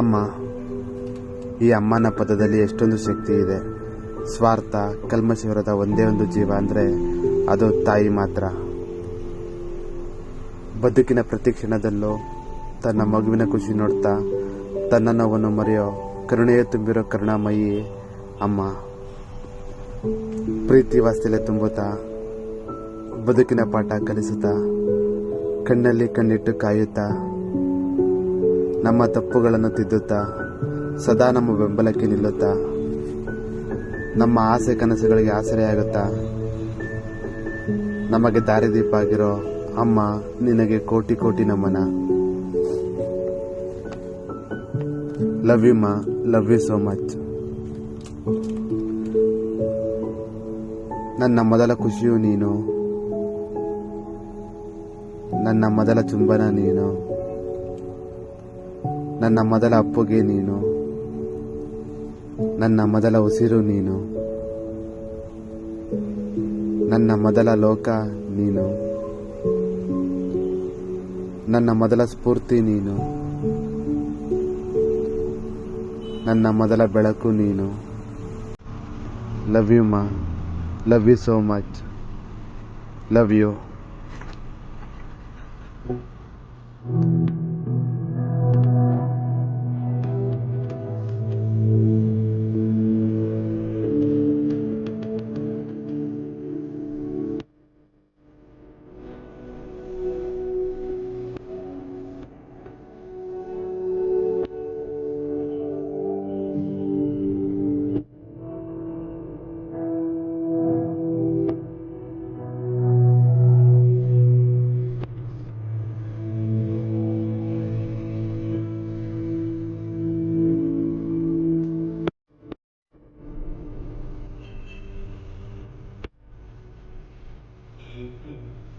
ಅಮ್ಮ, ಈ ಅಮ್ಮನ ಪದದಲ್ಲಿ ಎಷ್ಟೊಂದು ಶಕ್ತಿ ಇದೆ. ಸ್ವಾರ್ಥ, ಕಲ್ಮಶಿವರದ ಒಂದೇ ಒಂದು ಜೀವ ಅಂದರೆ ಅದು ತಾಯಿ ಮಾತ್ರ. ಬದುಕಿನ ಪ್ರತಿ ಕ್ಷಣದಲ್ಲೂ ತನ್ನ ಮಗುವಿನ ಖುಷಿ ನೋಡ್ತಾ ತನ್ನ ನೋವನ್ನು ಮರೆಯೋ, ಕರುಣೆಯೇ ತುಂಬಿರೋ ಕರುಣಾಮಯಿ ಅಮ್ಮ. ಪ್ರೀತಿ ವಾಸ್ತಿಲೆ ತುಂಬುತ್ತಾ ಬದುಕಿನ ಪಾಠ ಕಲಿಸುತ್ತಾ ಕಣ್ಣಲ್ಲಿ ಕಣ್ಣಿಟ್ಟು ಕಾಯುತ್ತಾ ನಮ್ಮ ತಪ್ಪುಗಳನ್ನು ತಿದ್ದುತ್ತಾ, ಸದಾ ನಮ್ಮ ಬೆಂಬಲಕ್ಕೆ ನಿಲ್ಲುತ್ತಾ, ನಮ್ಮ ಆಸೆ ಕನಸುಗಳಿಗೆ ಆಸರೆಯಾಗುತ್ತಾ, ನಮಗೆ ದಾರಿದೀಪ ಆಗಿರೋ ಅಮ್ಮ ನಿನಗೆ ಕೋಟಿ ಕೋಟಿ ನಮನ. ಲವ್ ಯು ಮಾ ಲವ್ ಯು ಸೋ ಮಚ್ ನನ್ನ ಮೊದಲ ಖುಷಿಯು ನೀನು. ನನ್ನ ಮೊದಲ ಚುಂಬನ ನೀನು. ನನ್ನ ಮೊದಲ ಅಪ್ಪುಗೆ ನೀನು. ನನ್ನ ಮೊದಲ ಉಸಿರು ನೀನು. ನನ್ನ ಮೊದಲ ಲೋಕ ನೀನು. ನನ್ನ ಮೊದಲ ಸ್ಫೂರ್ತಿ ನೀನು. ನನ್ನ ಮೊದಲ ಬೆಳಕು ನೀನು. ಲವ್ ಯು ಮಾ love you so much love you 18